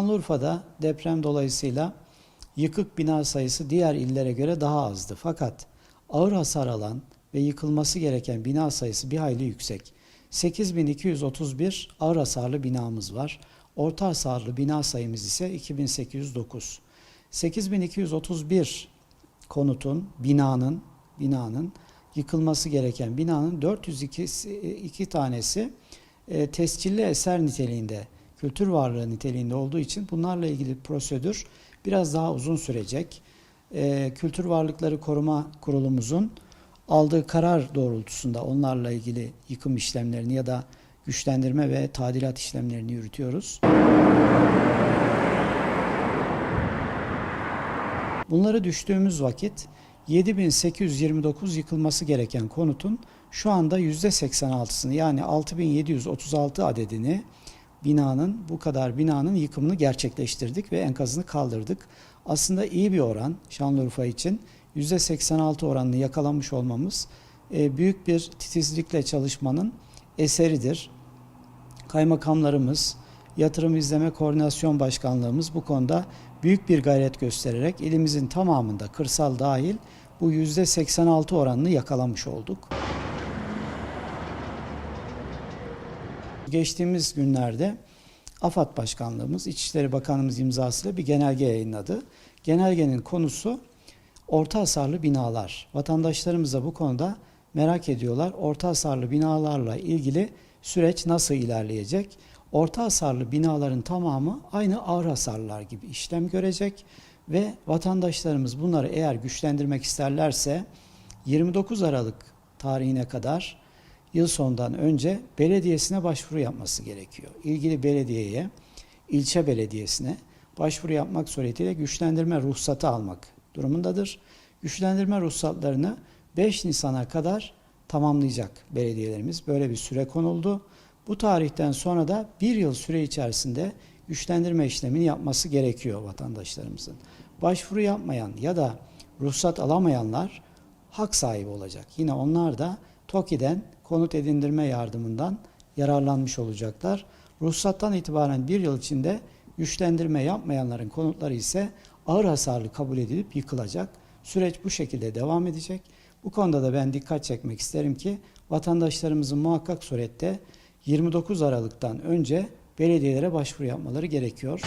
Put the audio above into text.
Şanlıurfa'da deprem dolayısıyla yıkık bina sayısı diğer illere göre daha azdı. Fakat ağır hasar alan ve yıkılması gereken bina sayısı bir hayli yüksek. 8231 ağır hasarlı binamız var. Orta hasarlı bina sayımız ise 2809. 8231 konutun, binanın, binanın yıkılması gereken binanın 402 iki tanesi e, tescilli eser niteliğinde, kültür varlığı niteliğinde olduğu için bunlarla ilgili prosedür biraz daha uzun sürecek. E, Kültür Varlıkları Koruma Kurulumuzun aldığı karar doğrultusunda onlarla ilgili yıkım işlemlerini ya da güçlendirme ve tadilat işlemlerini yürütüyoruz. Bunları düştüğümüz vakit 7829 yıkılması gereken konutun şu anda %86'sını yani 6736 adedini binanın bu kadar binanın yıkımını gerçekleştirdik ve enkazını kaldırdık. Aslında iyi bir oran Şanlıurfa için %86 oranını yakalamış olmamız e, büyük bir titizlikle çalışmanın eseridir. Kaymakamlarımız, Yatırım İzleme Koordinasyon Başkanlığımız bu konuda büyük bir gayret göstererek ilimizin tamamında kırsal dahil bu %86 oranını yakalamış olduk. Geçtiğimiz günlerde AFAD Başkanlığımız, İçişleri Bakanımız imzasıyla bir genelge yayınladı. Genelgenin konusu orta hasarlı binalar. Vatandaşlarımız da bu konuda merak ediyorlar. Orta hasarlı binalarla ilgili süreç nasıl ilerleyecek? Orta hasarlı binaların tamamı aynı ağır hasarlar gibi işlem görecek ve vatandaşlarımız bunları eğer güçlendirmek isterlerse 29 Aralık tarihine kadar yıl sonundan önce belediyesine başvuru yapması gerekiyor. İlgili belediyeye, ilçe belediyesine başvuru yapmak suretiyle güçlendirme ruhsatı almak durumundadır. Güçlendirme ruhsatlarını 5 Nisan'a kadar tamamlayacak belediyelerimiz. Böyle bir süre konuldu. Bu tarihten sonra da bir yıl süre içerisinde güçlendirme işlemini yapması gerekiyor vatandaşlarımızın. Başvuru yapmayan ya da ruhsat alamayanlar hak sahibi olacak. Yine onlar da TOKİ'den konut edindirme yardımından yararlanmış olacaklar. Ruhsattan itibaren bir yıl içinde güçlendirme yapmayanların konutları ise ağır hasarlı kabul edilip yıkılacak. Süreç bu şekilde devam edecek. Bu konuda da ben dikkat çekmek isterim ki vatandaşlarımızın muhakkak surette 29 Aralık'tan önce belediyelere başvuru yapmaları gerekiyor.